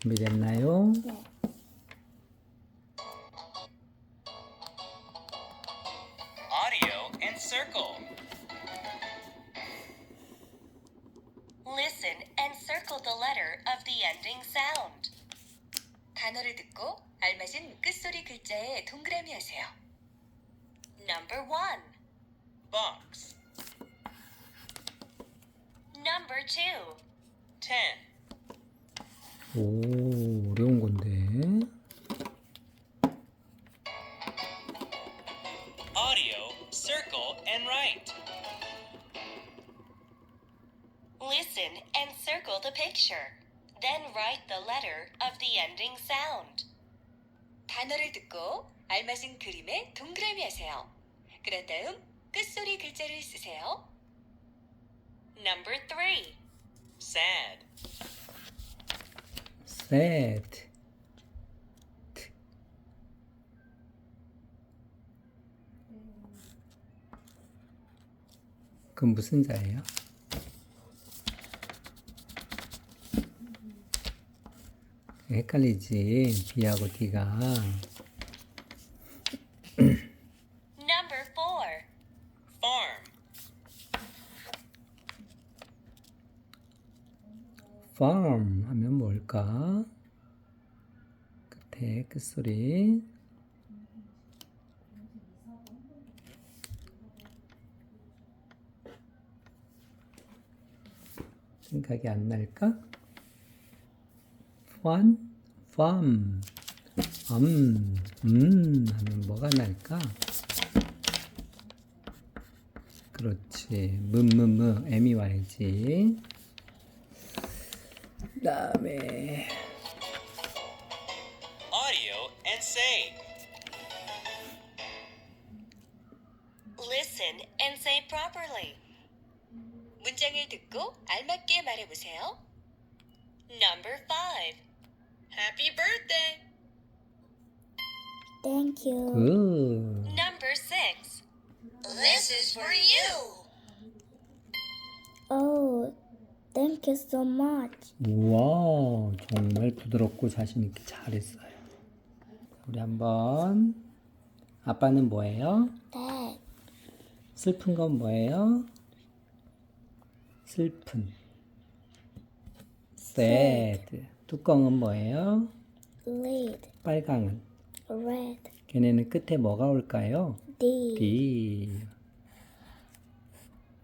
준비됐나요? 네. Audio and circle. Listen and circle the letter of the ending sound. 단어를 듣고 알맞은 끝소리 글자에 동그라미 하세요. Number one, Box. number two, Ten. picture. Then write the letter of the ending sound. 단어를 듣고 알맞은 그림에 동그라미 하세요. 그런 다음 끝소리 글자를 쓰세요. Number three, Sad. sad. 그건 무슨 자예요? 헷갈리지 B하고 D가 number four, Farm. farm 하면 뭘까? 끝에 끝소리 생각이 안 날까? Fun, farm, 음, 음 하면 뭐가 날까? 그렇지, 무무무, 와야지. 그다음에 Audio and say. Listen and say properly. 문장을 듣고 알맞게 말해 보세요. Number five. Happy birthday. Thank you. 그 Number six. This is for you. Oh, thank you so much. 우와 정말 부드럽고 자신 있게 잘했어요. 우리 한번 아빠는 뭐예요? Dad, 슬픈 건 뭐예요? 슬픈. sad. 뚜껑은 뭐예요? lead, 빨강은. red, 걔네는 끝에 뭐가 올까요? D, D.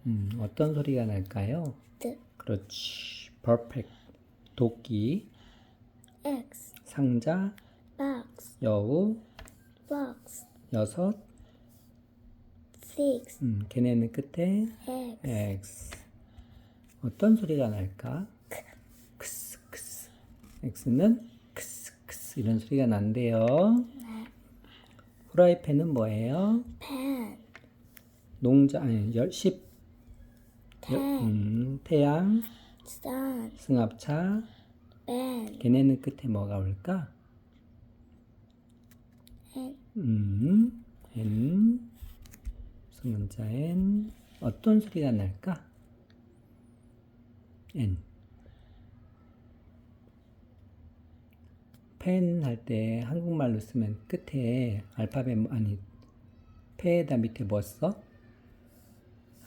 음, 어떤 소리가 날까요? D, 그렇지. perfect. 도끼, X, 상자, box, 여우, box, 여섯. six, 음, 걔네는 끝에 X, X. 어떤 소리가 날까? X는 크스 크스 이런 소리가 난대요. 후라이팬은 뭐예요? pen, 농자 아니 열 10. ten, 음, 태양, sun, 승합차. band, 걔네는 끝에 뭐가 올까? 음, N. 수문자 N. 어떤 소리가 날까? N. 펜 할 때 한국말로 쓰면 끝에 알파벳 뭐- 아니 페에다 밑에 뭐 써?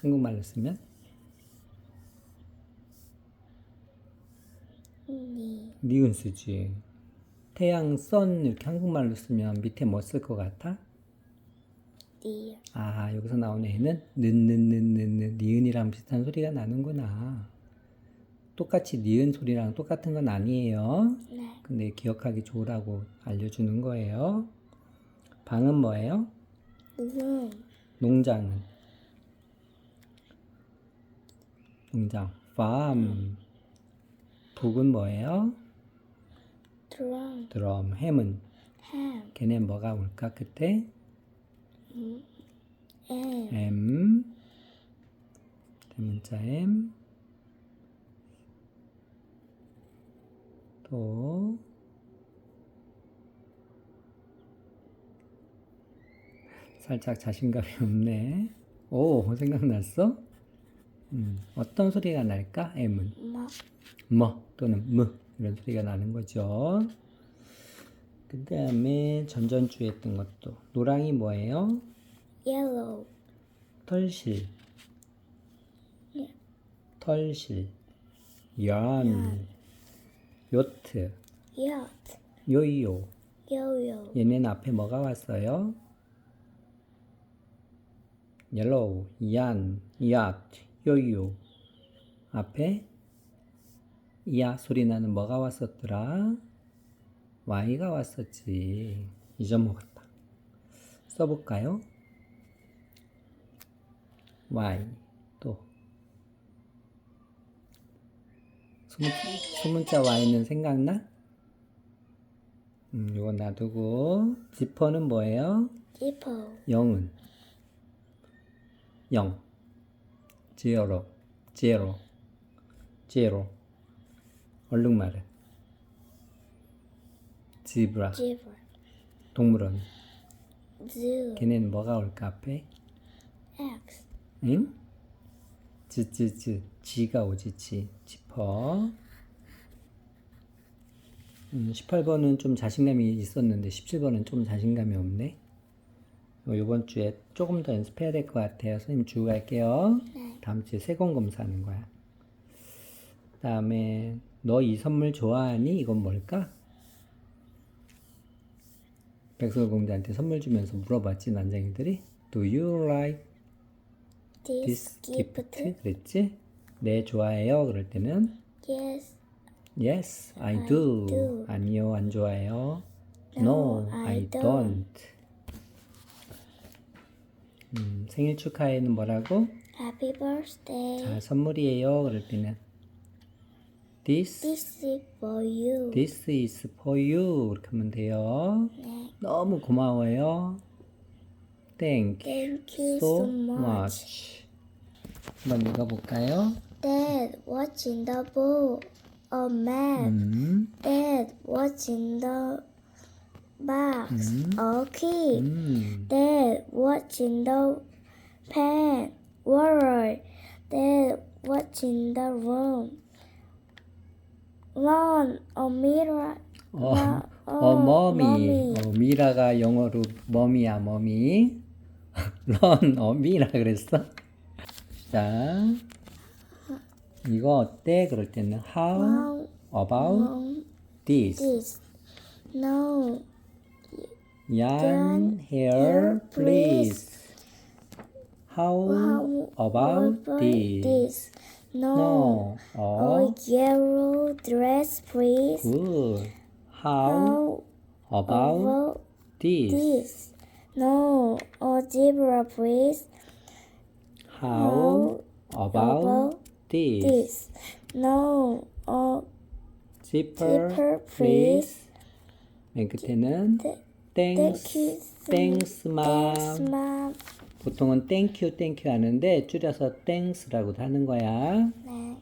한국말로 쓰면 knee, 니은 쓰지. 태양 선 이렇게 한국말로 쓰면 밑에 뭐 쓸 것 같아? deer, 아 여기서 나오는 애는 는는는는는 니은이랑 비슷한 소리가 나는구나. 똑같이 니은 소리랑 똑같은 건 아니에요. 네, 근데 기억하기 좋으라고 알려주는 거예요. 방은 뭐예요? room, 농장은? 농장. farm. 북은 뭐예요? drum, 드럼. 햄은? ham, 걔네 뭐가 올까 그때? M, M 대문자 M 또 살짝 자신감이 없네. 오 생각났어? 음, 어떤 소리가 날까? M은 mo, 뭐 또는 무 이런 소리가 나는 거죠. 그 다음에 전전주에 했던 것도 노랑이 뭐예요? Yellow. 털실 예. 털실 연 요트 Yacht. 요요 Yo-yo. 얘네는 앞에 뭐가 왔어요? 옐로우, 얀, 야트, 요요 앞에 야 소리 나는 뭐가 왔었더라? Y가 왔었지 잊어먹었다 써볼까요? Y 또 소문, 소문 자 Y는 생각나? 음, 이건 놔두고 지퍼는 뭐예요? Zippo. 0은 0 제로 제로 제로 얼룩말은 지브라 Zebra. 동물원 Zoo. 걔네는 뭐가 올까 앞에? X. 응? 즈즈즈 지가 오지 지 지퍼 음, 18번은 좀 자신감이 있었는데 17번은 좀 자신감이 없네 어, 이번 주에 조금 더 연습해야 될 것 같아요 선생님 주고 갈게요 다음 주에 세권 검사하는 거야 다음에 너 이 선물 좋아하니? 이건 뭘까? 백설 공주한테 선물 주면서 물어봤지 난쟁이들이 Do you like This this gift. gift? 그랬지? 네 좋아해요 그럴 때는 Yes. Yes, I, I do. do. 아니요, 안 좋아해요. No, No, I I don't. 음, 생일 축하해는 뭐라고? Happy birthday. 자, 선물이에요. 그럴 때는 This, This is for you. this is for you. 이렇게 하면 돼요. 네. 너무 고마워요. Thank, Thank you so so much. much. 한번 읽어볼까요? Dad, what's in the bowl? A map. 음, Dad, what's in the box? A key. 음. Dad, what's in the pen? Water. Dad, what's in the room? Lawn. A mirror. 어, 마- 어, 머미. 머미. 어, 미라가 영어로 머미야, 머미. 런, 어, 미라 그랬어? 자, 이거 어때? 그럴 때는 how How about long this? this? No. Yarn hair, please. How How about this? this? No. No. A 어, yellow dress, please. good. How How about about this? this? No. A zebra, please. How about about this? This. No. A zipper, zipper, please. 맨 끝에는 th- thanks. Thanks, mom. 보통은 thank you, thank you 하는데 줄여서 thanks라고도 하는 거야. 네.